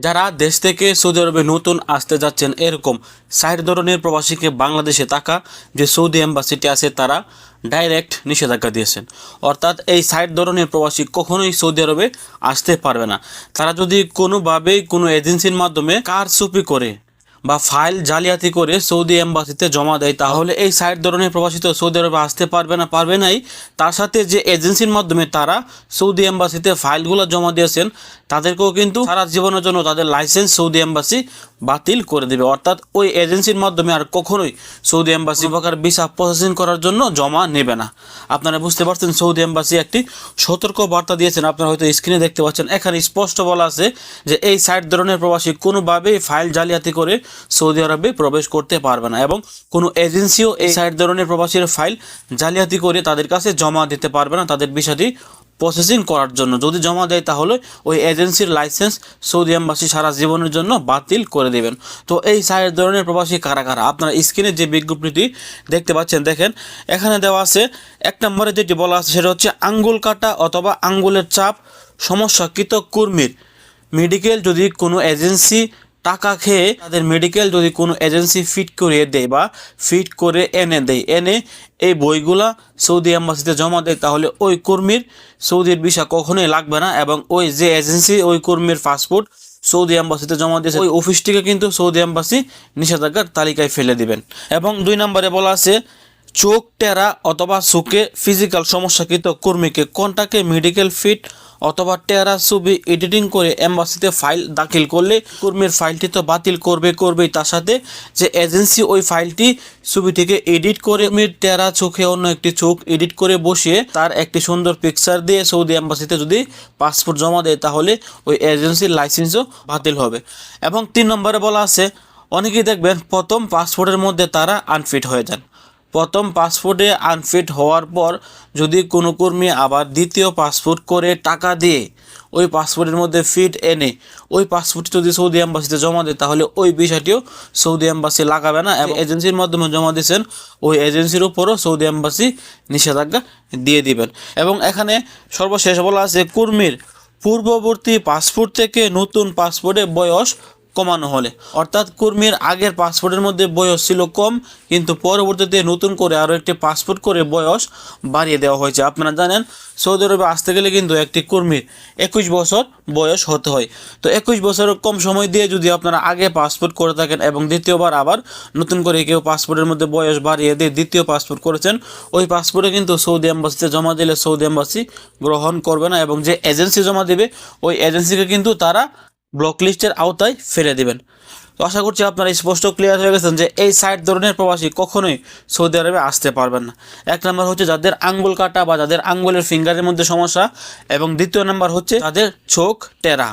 যারা দেশ থেকে সৌদি আরবে নতুন আসতে যাচ্ছেন এরকম ষাট ধরনের প্রবাসীকে বাংলাদেশে থাকা যে সৌদি এম্বাসিটি আছে তারা ডাইরেক্ট নিষেধাজ্ঞা দিয়েছেন। অর্থাৎ এই ষাট ধরনের প্রবাসী কখনোই সৌদি আরবে আসতে পারবে না। তারা যদি কোনোভাবেই কোনো এজেন্সির মাধ্যমে কার কারচুপি করে বা ফাইল জালিয়াতি করে সৌদি এম্বাসিতে জমা দেয়, তাহলে এই ষাট ধরনের প্রবাসী তো সৌদি আরবে আসতে পারবে না, পারবে নাই। তার সাথে যে এজেন্সির মাধ্যমে তারা সৌদি এম্বাসিতে ফাইলগুলো জমা দিয়েছেন, তাদেরকেও কিন্তু সারা জীবনের জন্য তাদের লাইসেন্স সৌদি এম্বাসি বাতিল করে দেবে। অর্থাৎ ওই এজেন্সির মাধ্যমে আর কখনোই সৌদি এম্বাসি প্রকার ভিসা প্রসেসিং করার জন্য জমা নেবে না। আপনারা বুঝতে পারছেন, সৌদি এম্বাসি একটি সতর্ক বার্তা দিয়েছেন। আপনারা হয়তো স্ক্রিনে দেখতে পাচ্ছেন, এখানে স্পষ্ট বলা আছে যে এই ষাট ধরনের প্রবাসী কোনোভাবেই ফাইল জালিয়াতি করে সৌদি আরবে প্রবেশ করতে পারবে না এবং কোনো এজেন্সিও এই ষাট ধরনের প্রবাসীর ফাইল জালিয়াতি করে তাদের কাছে জমা দিতে পারবে না তাদের বিষয়টি প্রসেসিং করার জন্য। যদি জমা দেয় তাহলে ওই এজেন্সির লাইসেন্স সৌদি এম্বাসি সারা জীবনের জন্য বাতিল করে দেবেন। তো এই সাইড ধরনের প্রবাসী কারা কারা? আপনারা স্ক্রিনে যে বিজ্ঞপ্তিটি দেখতে পাচ্ছেন, দেখেন, এখানে দেওয়া আছে, এক নম্বরে যেটি বলা আছে সেটা হচ্ছে আঙ্গুল কাটা অথবা আঙ্গুলের চাপ, সমস্যাকৃত কর্মীর। মেডিকেল যদি কোনো এজেন্সি টাকা খেয়ে তাদের মেডিকেল যদি কোনো এজেন্সি ফিট করিয়ে দেয় বা ফিট করে এনে দেয়, এনে এই বইগুলা সৌদি এম্বাসিতে জমা দেয়, তাহলে ওই কর্মীর সৌদির ভিসা কখনোই লাগবে না এবং ওই যে এজেন্সি ওই কর্মীর পাসপোর্ট সৌদি এম্বাসিতে জমা দিয়েছে, ওই অফিসটিকে কিন্তু সৌদি এম্বাসি নিষেধাজ্ঞার তালিকায় ফেলে দিবেন। এবং দুই নম্বরে বলা আছে, চোখ টেরা অথবা চোখে ফিজিক্যাল সমস্যাকৃত কর্মীকে কন্টাকে মেডিকেল ফিট অথবা টেরা ছবি এডিটিং করে এম্বাসিতে ফাইল দাখিল করলে কর্মীর ফাইলটি তো বাতিল করবে করবেই। তার সাথে যে এজেন্সি ওই ফাইলটি ছবিটিকে এডিট করে কর্মীর টেরা চোখে অন্য একটি চোখ এডিট করে বসিয়ে তার একটি সুন্দর পিকচার দিয়ে সৌদি এম্বাসিতে যদি পাসপোর্ট জমা দেয়, তাহলে ওই এজেন্সির লাইসেন্সও বাতিল হবে। এবং তিন নম্বরে বলা আছে, অনেকেই দেখবেন প্রথম পাসপোর্টের মধ্যে তারা আনফিট হয়ে যান। প্রথম পাসপোর্টে আনফিট হওয়ার পর যদি কোনো কর্মী আবার দ্বিতীয় পাসপোর্ট করে টাকা দিয়ে ওই পাসপোর্টের মধ্যে ফিট এনে ওই পাসপোর্টটি যদি সৌদি এম্বাসিতে জমা দেয় তাহলে ওই বিষয়টিও সৌদি এম্বাসি লাগাবে না এবং এজেন্সির মাধ্যমে জমা দিয়েছেন ওই এজেন্সির উপরও সৌদি এম্বাসি নিষেধাজ্ঞা দিয়ে দিবেন। এবং এখানে সর্বশেষ বলা আছে কর্মীর পূর্ববর্তী পাসপোর্ট থেকে নতুন পাসপোর্টে বয়স কমানো হলে। অর্থাৎ কর্মীর আগের পাসপোর্টের মধ্যে বয়স ছিল কম, কিন্তু পরবর্তীতে নতুন করে আরও একটি পাসপোর্ট করে বয়স বাড়িয়ে দেওয়া হয়েছে। আপনারা জানেন, সৌদি আরবে আসতে গেলে কিন্তু একটি কর্মীর একুশ বছর বয়স হতে হয়। তো একুশ বছরের কম সময় দিয়ে যদি আপনারা আগে পাসপোর্ট করে থাকেন এবং দ্বিতীয়বার আবার নতুন করে কেউ পাসপোর্টের মধ্যে বয়স বাড়িয়ে দিয়ে দ্বিতীয় পাসপোর্ট করেছেন, ওই পাসপোর্টে কিন্তু সৌদি এম্বাসিতে জমা দিলে সৌদি এম্বাসি গ্রহণ করবে না এবং যে এজেন্সি জমা দেবে, ওই এজেন্সিকে কিন্তু তারা ব্লক লিস্টের আওতায় ফেলে দেবেন। তো আশা করছি আপনারা স্পষ্ট ক্লিয়ার হয়ে গেছেন যে এই সাইট ধরনের প্রবাসী কখনোই সৌদি আরবে আসতে পারবেন না। এক নম্বর হচ্ছে যাদের আঙ্গুল কাটা বা যাদের আঙ্গুলের ফিঙ্গারের মধ্যে সমস্যা এবং দ্বিতীয় নাম্বার হচ্ছে যাদের চোখ টেরা।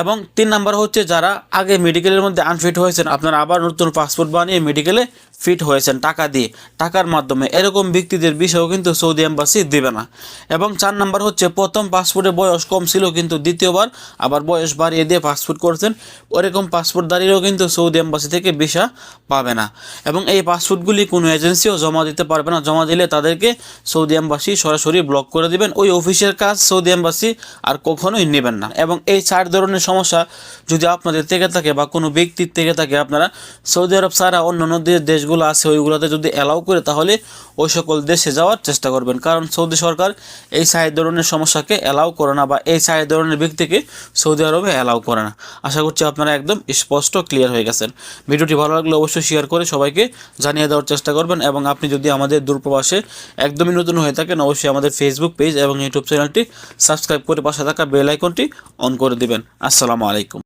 এবং তিন নাম্বার হচ্ছে যারা আগে মেডিকেলের মধ্যে আনফিট হয়েছেন, আপনারা আবার নতুন পাসপোর্ট বানিয়ে মেডিকেলে ফিট হয়েছেন টাকা দিয়ে। টাকার মাধ্যমে এরকম ব্যক্তিদের বিষয়েও কিন্তু সৌদি এম্বাসি দেবে না। এবং চার নাম্বার হচ্ছে, প্রথম পাসপোর্টে বয়স কম ছিল কিন্তু দ্বিতীয়বার আবার বয়স বাড়িয়ে দিয়ে পাসপোর্ট করেছেন। ওরকম পাসপোর্ট দাঁড়িয়েও কিন্তু সৌদি এম্বাসি থেকে ভিসা পাবে না। এবং এই পাসপোর্টগুলি কোনো এজেন্সিও জমা দিতে পারবে না। জমা দিলে তাদেরকে সৌদি এম্বাসি সরাসরি ব্লক করে দেবেন। ওই অফিসের কাজ সৌদি এম্বাসি আর কখনোই নেবেন না। এবং এই চার ধরনের সমস্যা যদি আপনাদের থেকে থাকে বা কোনো ব্যক্তির থেকে থাকে, আপনারা সৌদি আরব ছাড়া অন্যান্য যে দেশগুলো আছে ওইগুলোতে যদি অ্যালাউ করে, তাহলে ওই সকল দেশে যাওয়ার চেষ্টা করবেন। কারণ সৌদি সরকার এই সাইড ধরনের সমস্যাকে অ্যালাউ করে না বা এই সাইড ধরনের ব্যক্তিকে সৌদি আরবে অ্যালাউ করে না। আশা করছি আপনারা একদম স্পষ্ট ক্লিয়ার হয়ে গেছেন। ভিডিওটি ভালো লাগলে অবশ্যই শেয়ার করে সবাইকে জানিয়ে দেওয়ার চেষ্টা করবেন এবং আপনি যদি আমাদের দূরপ্রবাসে একদমই নতুন হয়ে থাকেন, অবশ্যই আমাদের ফেসবুক পেজ এবং ইউটিউব চ্যানেলটি সাবস্ক্রাইব করে পাশে থাকা বেল আইকনটি অন করে দেবেন। আসসালামু আলাইকুম।